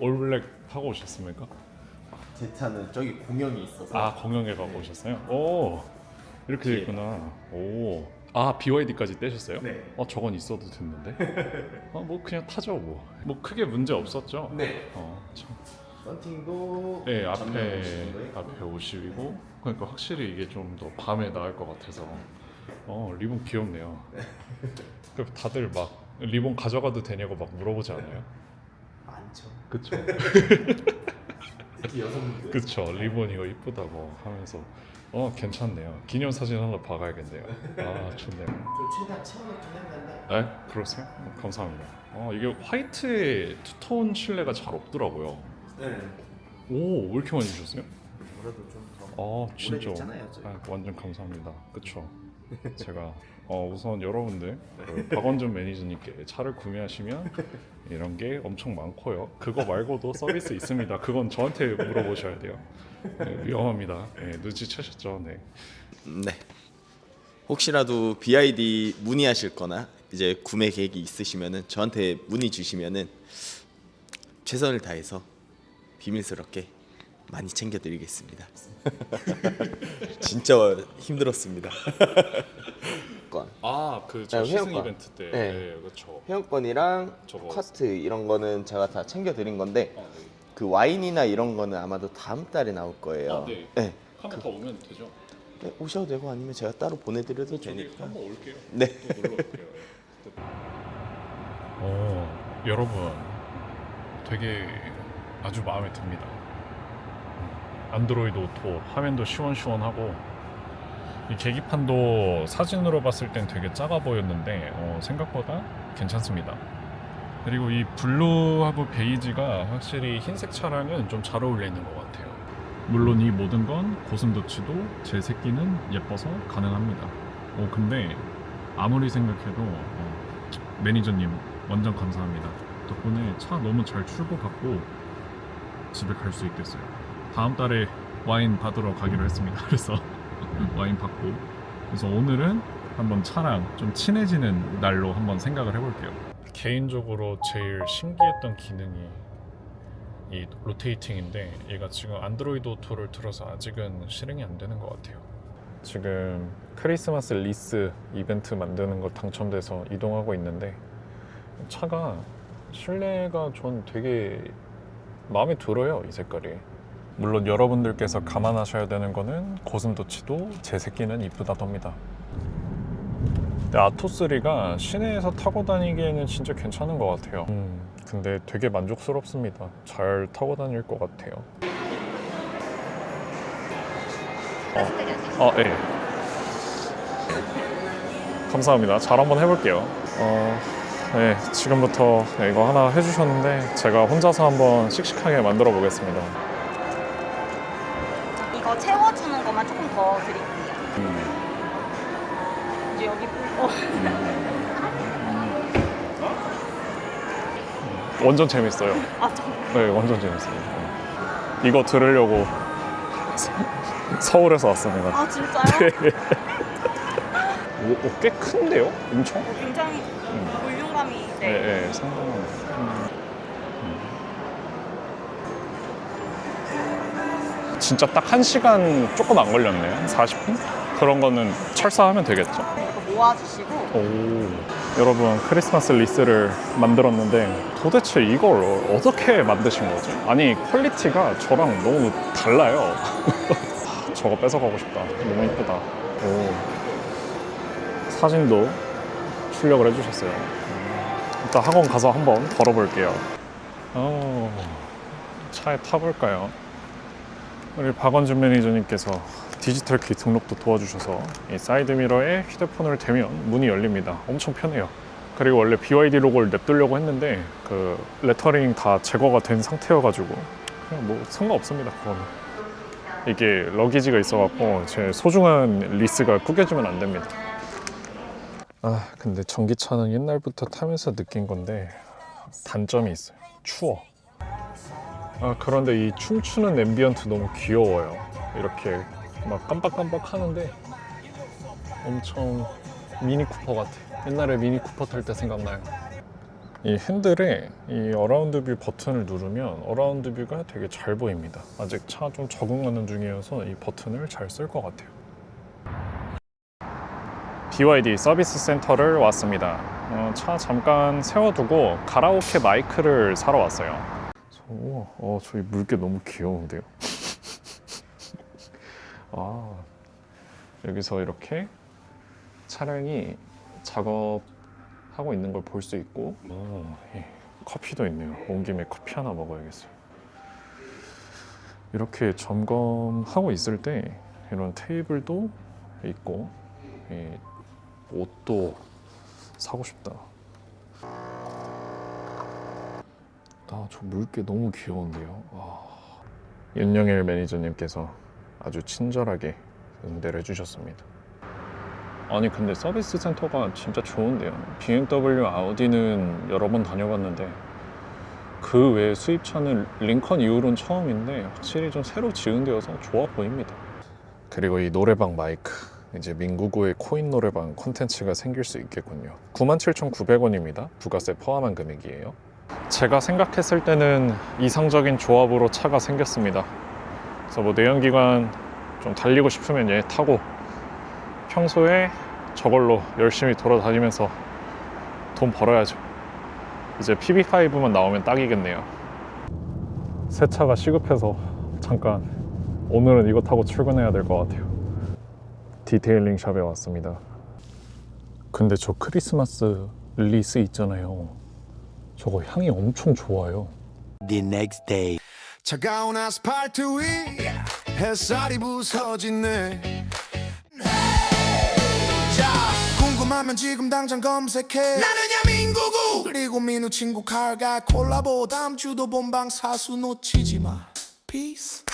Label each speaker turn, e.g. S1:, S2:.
S1: 올블랙 하고 오셨습니까?
S2: 제 차는 저기 공영이 있어서
S1: 아 공영에 가고 오셨어요? 오 이렇게 돼 있구나. 오. 아 BYD까지 떼셨어요?
S2: 네.
S1: 어 저건 있어도 됐는데. 어뭐 그냥 타죠 뭐. 뭐 크게 문제 없었죠?
S2: 네
S1: 어 참.
S2: 썬팅도
S1: 네 앞에 앞에 50이고 그러니까 확실히 이게 좀 더 밤에 나을 것 같아서 어 리본 귀엽네요. 그 다들 막 리본 가져가도 되냐고 막 물어보지 않아요?
S2: 많죠
S1: 그쵸.
S2: 특히 여성분들
S1: 그쵸. 리본 이거 이쁘다고 하면서 어 괜찮네요. 기념 사진 하나 박아야겠네요. 아 좋네요.
S2: 좀 최대한 채워놓긴 했는데
S1: 네 그러세요? 어, 감사합니다. 어 이게 화이트에 투톤 실내가 잘 없더라고요.
S2: 네
S1: 오왜 이렇게 많이 주셨어요?
S2: 뭐라도 좀더
S1: 아 진짜
S2: 오래됐잖아요, 저희.
S1: 아, 완전 감사합니다 그쵸 제가 어, 우선 여러분들 그 박원준 매니저님께 차를 구매하시면 이런 게 엄청 많고요. 그거 말고도 서비스 있습니다. 그건 저한테 물어보셔야 돼요. 네, 위험합니다. 네, 눈치채셨죠? 네.
S3: 네. 혹시라도 BID 문의하실거나 이제 구매 계획이 있으시면은 저한테 문의 주시면은 최선을 다해서 비밀스럽게 많이 챙겨드리겠습니다. 진짜 힘들었습니다. 건.
S1: 아그
S3: 저
S1: 시승
S3: 회원권.
S1: 이벤트 때
S3: 네.
S1: 네, 그쵸
S3: 회원권이랑
S1: 저거.
S3: 커트 이런 거는 제가 다 챙겨드린 건데
S1: 아, 네.
S3: 그 와인이나 이런 거는 아마도 다음 달에 나올 거예요.
S1: 아, 네.
S3: 네.
S1: 한번 더 오면 되죠
S3: 네, 오셔도 되고 아니면 제가 따로 보내드려도
S1: 저기
S3: 되니까.
S1: 한번 올게요
S3: 네.
S1: 또 놀러 올게요 어 여러분 되게 아주 마음에 듭니다. 안드로이드 오토 화면도 시원시원하고 이 계기판도 사진으로 봤을 땐 되게 작아 보였는데 어, 생각보다 괜찮습니다. 그리고 이 블루하고 베이지가 확실히 흰색 차량은 좀 잘 어울리는 것 같아요. 물론 이 모든 건 고슴도치도 제 새끼는 예뻐서 가능합니다. 어 근데 아무리 생각해도 어, 매니저님 완전 감사합니다. 덕분에 차 너무 잘 출고받고 집에 갈 수 있겠어요. 다음 달에 와인 받으러 가기로 했습니다. 그래서 와인 받고 그래서 오늘은 한번 차랑 좀 친해지는 날로 한번 생각을 해볼게요. 개인적으로 제일 신기했던 기능이 이 로테이팅인데 얘가 지금 안드로이드 오토를 틀어서 아직은 실행이 안 되는 것 같아요. 지금 크리스마스 리스 이벤트 만드는 거 당첨돼서 이동하고 있는데 차가 실내가 전 되게 마음에 들어요 이 색깔이 물론 여러분들께서 감안하셔야 되는 거는 고슴도치도 제 새끼는 이쁘다덥니다 근데 아토3가 시내에서 타고 다니기에는 진짜 괜찮은 것 같아요 음, 근데 되게 만족스럽습니다 잘 타고 다닐 것 같아요 어, 어, 예. 감사합니다. 잘 한번 해볼게요. 어, 네, 지금부터 네, 이거 하나 해주셨는데 제가 혼자서 한번 씩씩하게 만들어 보겠습니다.
S4: 것만 조금 더 드릴게요. 이제 여기 어,
S1: 완전 재밌어요.
S4: 아, 저,
S1: 네, 완전 재밌어요. 네. 이거 들으려고 서울에서 왔습니다.
S4: 아 진짜요?
S1: 오, 오, 꽤 큰데요? 엄청?
S4: 어, 굉장히 볼륨감이
S1: 네,
S4: 네.
S1: 네, 상당히. 음. 진짜 딱 한 시간 조금 안 걸렸네요. 한 40분? 그런 거는 철사하면 되겠죠.
S4: 이렇게 모아주시고
S1: 오, 여러분 크리스마스 리스를 만들었는데 도대체 이걸 어떻게 만드신 거죠? 아니 퀄리티가 저랑 너무 달라요. 저거 뺏어가고 싶다. 너무 이쁘다. 오, 사진도 출력을 해주셨어요. 음, 일단 학원 가서 한번 걸어볼게요. 어, 차에 타볼까요? 우리 박원준 매니저님께서 디지털 키 등록도 도와주셔서 이 사이드 미러에 휴대폰을 대면 문이 열립니다. 엄청 편해요. 그리고 원래 BYD 로고를 냅두려고 했는데 그 레터링 다 제거가 된 상태여가지고 그냥 뭐 상관없습니다. 그거는 이게 러기지가 있어갖고 제 소중한 리스가 구겨지면 안 됩니다. 아 근데 전기차는 옛날부터 타면서 느낀 건데 단점이 있어요. 추워. 아 그런데 이 춤추는 앰비언트 너무 귀여워요. 이렇게 막 깜빡깜빡 하는데 엄청 미니 쿠퍼 같아. 옛날에 미니 쿠퍼 탈 때 생각나요. 이 핸들에 이 어라운드 뷰 버튼을 누르면 어라운드 뷰가 되게 잘 보입니다. 아직 차 좀 적응하는 중이어서 이 버튼을 잘 쓸 것 같아요. BYD 서비스 센터를 왔습니다. 어, 차 잠깐 세워두고 가라오케 마이크를 사러 왔어요. 오, 어, 저희 물개 너무 귀여운데요. 아, 여기서 이렇게 차량이 작업하고 있는 걸 볼 수 있고, 오, 예, 커피도 있네요. 온 김에 커피 하나 먹어야겠어요. 이렇게 점검하고 있을 때 이런 테이블도 있고, 이 옷도 사고 싶다. 저 물개 너무 귀여운데요. 아. 윤영일 매니저님께서 아주 친절하게 응대를 해주셨습니다. 아니 근데 서비스 센터가 진짜 좋은데요. BMW, 아우디는 여러 번 다녀봤는데 그외 수입차는 링컨 이후로는 처음인데 확실히 좀 새로 지은 데여서 좋아 보입니다. 그리고 이 노래방 마이크 이제 민구구의 코인 노래방 콘텐츠가 생길 수 있겠군요. 97,900원입니다. 부가세 포함한 금액이에요. 제가 생각했을 때는 이상적인 조합으로 차가 생겼습니다. 그래서 뭐 내연기관 좀 달리고 싶으면 얘 타고 평소에 저걸로 열심히 돌아다니면서 돈 벌어야죠. 이제 PB5만 나오면 딱이겠네요. 새 차가 시급해서 잠깐 오늘은 이거 타고 출근해야 될 것 같아요. 디테일링 샵에 왔습니다. 근데 저 크리스마스 릴리스 있잖아요. 저거 향이 엄청 좋아요.
S5: the next day.
S6: 차가운 아스팔트 위 햇살이 부서지네. 자 궁금하면 지금 당장 검색해. 나는야 민구구. 그리고 민우 친구 칼과 콜라보. 다음 주도 본방 사수 놓치지 마. Peace